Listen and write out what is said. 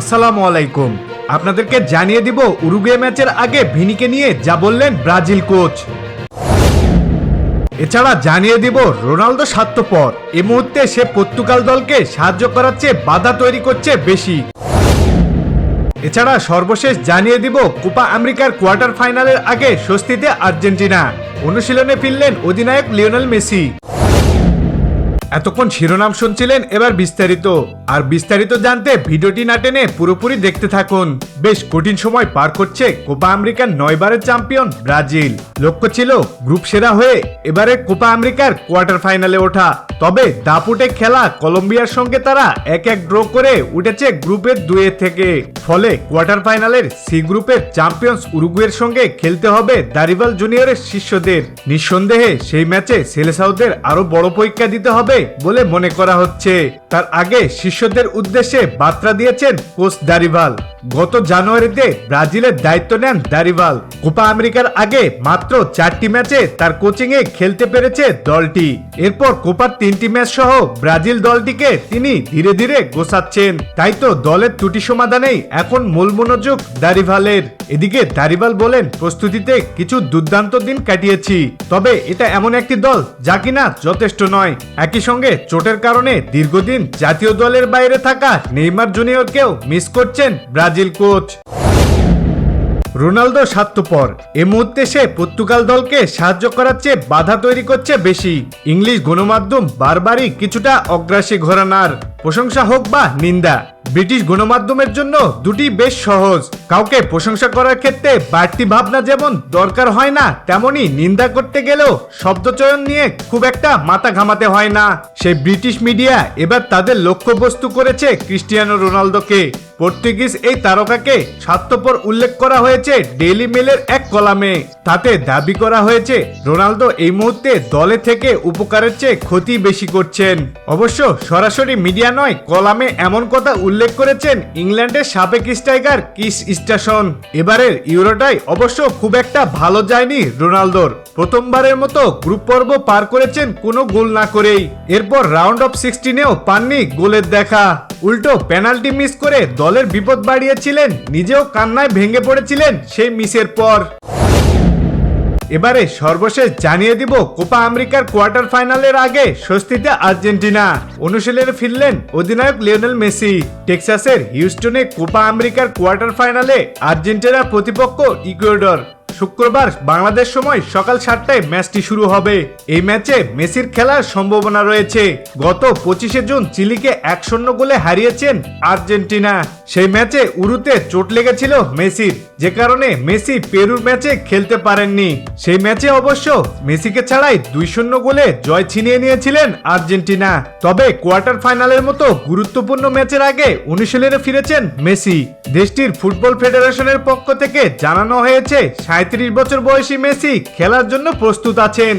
আসসালামু আলাইকুম। আপনাদেরকে জানিয়ে দিব, উরুগুয়ে ম্যাচের আগে ভিনিকে নিয়ে যা বললেন ব্রাজিল কোচ। এছাড়া জানিয়ে দিব, রোনালদো স্বার্থপর। এ মুহূর্তে সে পর্তুগাল দলকে সাহায্য করার চেয়ে বাধা তৈরি করছে বেশি। এছাড়া সর্বশেষ জানিয়ে দিব, কোপা আমেরিকার কোয়ার্টার ফাইনালের আগে স্বস্তিতে আর্জেন্টিনা। অনুশীলনে ফিরলেন অধিনায়ক লিওনেল মেসি। এতক্ষণ শিরোনাম শুনছিলেন এবার বিস্তারিত। আর বিস্তারিত জানতে ভিডিওটি না টেনে পুরোপুরি দেখতে থাকুন। বেশ কঠিন সময় পার করছে কোপা আমেরিকার নয়বারের চ্যাম্পিয়ন ব্রাজিল। লক্ষ্য ছিল গ্রুপ সেরা হয়ে এবারে কোপা আমেরিকার কোয়ার্টার ফাইনালে ওঠা। তবে দাপুটে খেলা কলম্বিয়ার সঙ্গে তারা এক এক ড্র করে উঠেছে গ্রুপের দুয়ে থেকে। ফলে কোয়ার্টার ফাইনালের সি গ্রুপের চ্যাম্পিয়ন্স উরুগুয়ের সঙ্গে খেলতে হবে দারিভাল জুনিয়রের শিষ্যদের। নিঃসন্দেহে সেই ম্যাচে সেলেসাউদের আরও বড় পরীক্ষা দিতে হবে বলে মনে করা হচ্ছে। তার আগে শিষ্যদের উদ্দেশ্যে বার্তা দিয়েছেন কোচ দারিভাল। গত জানুয়ারিতে ব্রাজিলের দায়িত্ব নেন দারিভাল। কোপা আমেরিকার আগে মাত্র চারটি ম্যাচে তার কোচিং এ খেলতে পেরেছে দলটি। এরপর কোপার তিনটি ম্যাচ সহ ব্রাজিল দলটিকে তিনি ধীরে ধীরে গোছাচ্ছেন। তাই তো দলের ত্রুটি সমাধানেই এখন মূল মনোযোগ দারিভালের। এদিকে দারিভাল বলেন প্রস্তুতিতে কিছু দুর্দান্ত দিন কাটিয়েছি, তবে এটা এমন একটি দল যা কিনা যথেষ্ট নয়। একই সঙ্গে চোটের কারণে দীর্ঘদিন জাতীয় দলের বাইরে থাকা নেইমার জুনিয়রকেও মিস করছেন ব্রাজিল কোচ। রোনালদো স্বার্থপর এ মুহূর্তে সে পর্তুগাল দলকে সাহায্য করার চেয়ে বাধা তৈরি করছে বেশি। ইংলিশ গণমাধ্যম বারবারই কিছুটা অগ্রাসী ঘরানার, প্রশংসা হোক বা নিন্দা। ব্রিটিশ গণমাধ্যমের জন্য দুটি বেশ সহজ। কাউকে প্রশংসা করার ক্ষেত্রে বাড়তি ভাবনা যেমন দরকার হয় না, তেমনি নিন্দা করতে গেলেও শব্দচয়ন নিয়ে খুব একটা মাথা ঘামাতে হয় না। সেই ব্রিটিশ মিডিয়া এবার তাদের লক্ষ্যবস্তু করেছে ক্রিস্টিয়ানো রোনালদোকে। পর্তুগিজ এই তারকাকে স্বার্থপর উল্লেখ করা হয়েছে ডেইলি মেলের এক কলামে। তাতে দাবি করা হয়েছে, রোনালদো এই মুহূর্তে দলে থেকে উপকারের চেয়ে ক্ষতি বেশি করছেন। অবশ্য সরাসরি মিডিয়া নয়, কলামে এমন কথা উল্লেখ করেছেন ইংল্যান্ডের সাবেক স্ট্রাইকার কিস স্টেশন এবারের ইউরোটাই অবশ্য খুব একটা ভালো যায়নি রোনালদোর। প্রথমবারের মতো গ্রুপ পর্ব পার করেছেন কোনো গোল না করেই। এরপর রাউন্ড অফ সিক্সটিনেও পাননি গোলের দেখা। উল্টো পেনাল্টি মিস করে দলের বিপদ বাড়িয়েছিলেন, নিজেও কান্নায় ভেঙে পড়েছিলেন সেই মিসের পর। এবারে সর্বশেষ জানিয়ে দিব কোপা আমেরিকার কোয়ার্টার ফাইনালের আগে স্বস্তিতে আর্জেন্টিনা। অনুশীলনে ফিরলেন অধিনায়ক লিওনেল মেসি। টেক্সাসের হিউস্টনে কোপা আমেরিকার কোয়ার্টার ফাইনালে আর্জেন্টিনার প্রতিপক্ষ ইকুয়েডর। শুক্রবার বাংলাদেশ সময় সকাল সাতটায় ম্যাচটি শুরু হবে। এই ম্যাচে মেসির খেলার সম্ভাবনা রয়েছে। গত পঁচিশে জুন চিলিকে এক শূন্য গোলে হারিয়েছেন আর্জেন্টিনা। সেই ম্যাচে উরুতে চোট লেগেছিল মেসির। যে কারণে মেসি পেরুর ম্যাচে খেলতে পারেননি। সেই ম্যাচে অবশ্য মেসিকে ছাড়াই দুই শূন্য গোলে জয় ছিনিয়ে নিয়েছিলেন আর্জেন্টিনা। তবে কোয়ার্টার ফাইনালের মতো গুরুত্বপূর্ণ ম্যাচের আগে অনুশীলনে ফিরেছেন মেসি। দেশটির ফুটবল ফেডারেশনের পক্ষ থেকে জানানো হয়েছে সাঁত্রিশ বছর বয়সী মেসি খেলার জন্য প্রস্তুত আছেন।